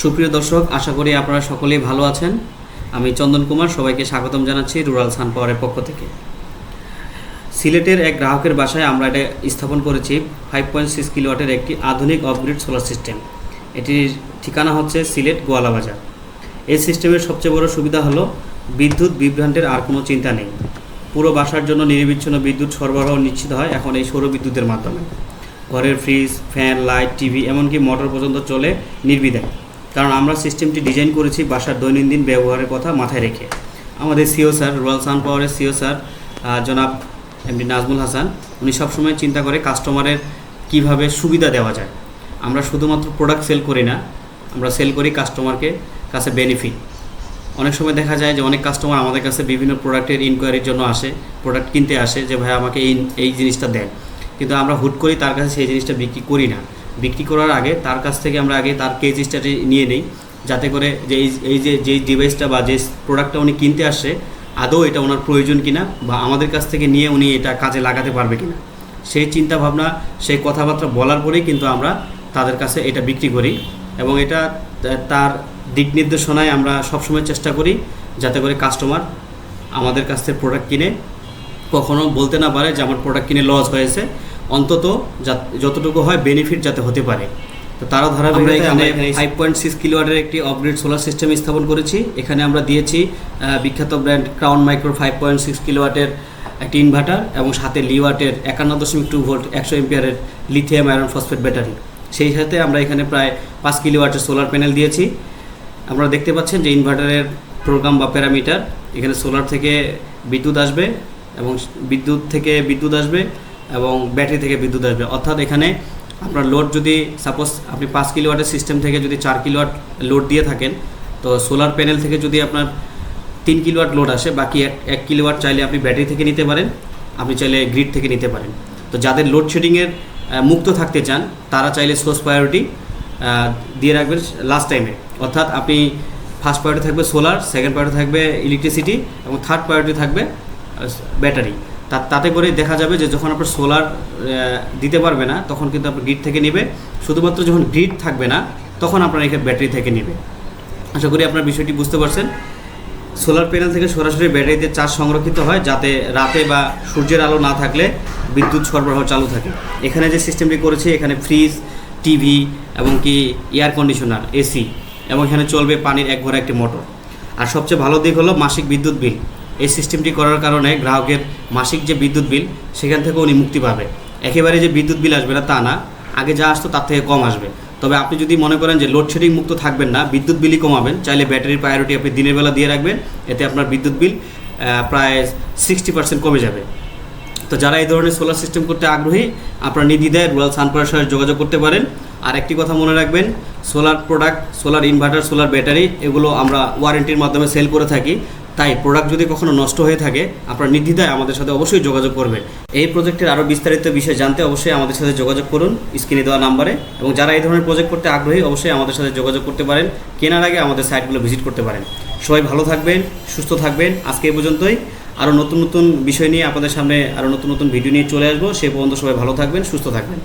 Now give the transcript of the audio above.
সুপ্রিয় দর্শক, আশা করি আপনারা সকলেই ভালো আছেন। আমি চন্দন কুমার, সবাইকে স্বাগতম জানাচ্ছি রুরাল সান পাওয়ারের পক্ষ থেকে। সিলেটের এক গ্রাহকের বাসায় আমরা এটা স্থাপন করেছি ফাইভ পয়েন্ট সিক্স কিলোওয়াটের একটি আধুনিক অপগ্রিড সোলার সিস্টেম এটির ঠিকানা হচ্ছে সিলেট গোয়ালা বাজার। এই সিস্টেমের সবচেয়ে বড় সুবিধা হলো, বিদ্যুৎ বিভ্রান্তের আর কোনো চিন্তা নেই। পুরো বাসার জন্য নিরবিচ্ছিন্ন বিদ্যুৎ সরবরাহ নিশ্চিত হয় এখন এই সৌর বিদ্যুতের মাধ্যমে। ঘরের ফ্রিজ ফ্যান লাইট টিভি এমনকি মোটর পর্যন্ত চলে নির্বিধায়। কারণ আমরা সিস্টেমটি ডিজাইন করেছি বাসার দৈনন্দিন ব্যবহারের কথা মাথায় রেখে। আমাদের সিও স্যার রয়্যাল সান পাওয়ারের সিও স্যার জনাব এমডি নাজমুল হাসান, উনি সবসময় চিন্তা করে কাস্টমারের কীভাবে সুবিধা দেওয়া যায়। আমরা শুধুমাত্র প্রোডাক্ট সেল করি না, আমরা সেল করি কাস্টমারকে কাছে বেনিফিট। অনেক সময় দেখা যায় যে অনেক কাস্টমার আমাদের কাছে বিভিন্ন প্রোডাক্টের ইনকোয়ারির জন্য আসে, প্রোডাক্ট কিনতে আসে যে ভাই আমাকে এই এই জিনিসটা দেন। কিন্তু আমরা হুট করি তার কাছে সেই জিনিসটা বিক্রি করি না। বিক্রি করার আগে, তার কাছ থেকে আমরা আগে তার কেজ স্টাডি নিয়ে নিই। যাতে করে যে এই যে যেই ডিভাইসটা বা যে প্রোডাক্টটা উনি কিনতে আসছে, আদৌ এটা ওনার প্রয়োজন কিনা বা আমাদের কাছ থেকে নিয়ে উনি এটা কাজে লাগাতে পারবে কিনা। সেই চিন্তা ভাবনা সেই কথাবার্তা বলার পরেই কিন্তু আমরা তাদের কাছে এটা বিক্রি করি এবং এটা তার দিক নির্দেশনায় আমরা সবসময় চেষ্টা করি যাতে করে কাস্টমার আমাদের কাছ থেকে প্রোডাক্ট কিনে। কখনো বলতে না পারে যে আমার প্রোডাক্ট কিনে লস হয়েছে। অন্তত যতটুকু হয় বেনিফিট যাতে হতে পারে। তো তারও ধারাবাহিকতায় আমরা এখানে ফাইভ পয়েন্ট সিক্স কিলোওয়াটের একটি আপগ্রেড সোলার সিস্টেম স্থাপন করেছি। এখানে আমরা দিয়েছি বিখ্যাত brand Crown Micro five point six কিলোওয়াটের একটি ইনভার্টার এবং সাথে লিওয়াটের একান্ন দশমিক টু ভোল্ট একশো এমপিয়ারের লিথিয়াম আয়রন ফসফেট ব্যাটারি সেই সাথে আমরা এখানে প্রায় পাঁচ কিলোওয়াটের সোলার প্যানেল দিয়েছি। আপনারা দেখতে পাচ্ছেন যে ইনভার্টারের প্রোগ্রাম বা প্যারামিটার এখানে সোলার থেকে বিদ্যুৎ আসবে এবং বিদ্যুৎ থেকে বিদ্যুৎ আসবে। এবং ব্যাটারি থেকে বিদ্যুৎ আসবে। অর্থাৎ এখানে আপনার লোড যদি সাপোজ আপনি পাঁচ কিলোওয়াটের সিস্টেম থেকে যদি চার কিলোওয়াট লোড দিয়ে থাকেন, তো সোলার প্যানেল থেকে যদি আপনার তিন কিলোওয়াট লোড আসে, বাকি এক এক কিলোওয়াট চাইলে আপনি ব্যাটারি থেকে নিতে পারেন, আপনি চাইলে গ্রিড থেকে নিতে পারেন। তো যাদের লোডশেডিংয়ের মুক্ত থাকতে চান, তারা চাইলে সোর্স প্রায়োরিটি দিয়ে রাখবেন লাস্ট টাইমে অর্থাৎ আপনি ফার্স্ট প্রায়োরিটি থাকবে সোলার সেকেন্ড প্রায়োরিটি থাকবে ইলেকট্রিসিটি এবং থার্ড প্রায়োরিটি থাকবে ব্যাটারি তাতে করে দেখা যাবে যে যখন আপনার সোলার দিতে পারবে না, তখন কিন্তু আপনার গ্রিড থেকে নেবে। শুধুমাত্র যখন গ্রিড থাকবে না, তখন আপনার এখানে ব্যাটারি থেকে নেবে। আশা করি আপনার বিষয়টি বুঝতে পারছেন। সোলার প্যানেল থেকে সরাসরি ব্যাটারিতে চার্জ সংরক্ষিত হয়, যাতে রাতে বা সূর্যের আলো না থাকলে বিদ্যুৎ সরবরাহ চালু থাকে। এখানে যে সিস্টেমটি করেছে, এখানে ফ্রিজ টিভি এবং কি এয়ার কন্ডিশনার এসি এবং এখানে চলবে পানির এক ঘরে একটি মোটর আর সবচেয়ে ভালো দিক হলো মাসিক বিদ্যুৎ বিল এই সিস্টেমটি করার কারণে গ্রাহকের মাসিক যে বিদ্যুৎ বিল, সেখান থেকে উনি মুক্তি পাবে। একেবারে যে বিদ্যুৎ বিল আসবে না তা না, আগে যা আসতো তার থেকে কম আসবে। তবে আপনি যদি মনে করেন যে লোডশেডিং মুক্ত থাকবেন না, বিদ্যুৎ বিলই কমাবেন, চাইলে ব্যাটারির প্রায়োরিটি আপনি দিনের বেলা দিয়ে রাখবেন, এতে আপনার বিদ্যুৎ বিল প্রায় সিক্সটি পার্সেন্ট কমে যাবে। তো যারা এই ধরনের সোলার সিস্টেম করতে আগ্রহী, আপনারা নির্দ্বিধায় রুরাল সানপাওয়ার সাথে যোগাযোগ করতে পারেন। আর একটি কথা মনে রাখবেন solar product solar inverter solar battery এগুলো আমরা ওয়ারেন্টির মাধ্যমে সেল করে থাকি। তাই প্রোডাক্ট যদি কখনো নষ্ট হয়ে থাকে, আপনারা নির্দ্বিধায় আমাদের সাথে অবশ্যই যোগাযোগ করবেন। এই প্রজেক্টের আরও বিস্তারিত বিষয় জানতে অবশ্যই আমাদের সাথে যোগাযোগ করুন স্ক্রিনে দেওয়া নাম্বারে এবং যারা এই ধরনের প্রজেক্ট করতে আগ্রহী, অবশ্যই আমাদের সাথে যোগাযোগ করতে পারেন, কেনার আগে আমাদের সাইটগুলো ভিজিট করতে পারেন। সবাই ভালো থাকবেন, সুস্থ থাকবেন, আজকে এই পর্যন্তই। আরও নতুন নতুন বিষয় নিয়ে আপনাদের সামনে আরও নতুন নতুন ভিডিও নিয়ে চলে আসব, সে পর্যন্ত সবাই ভালো থাকবেন, সুস্থ থাকবেন।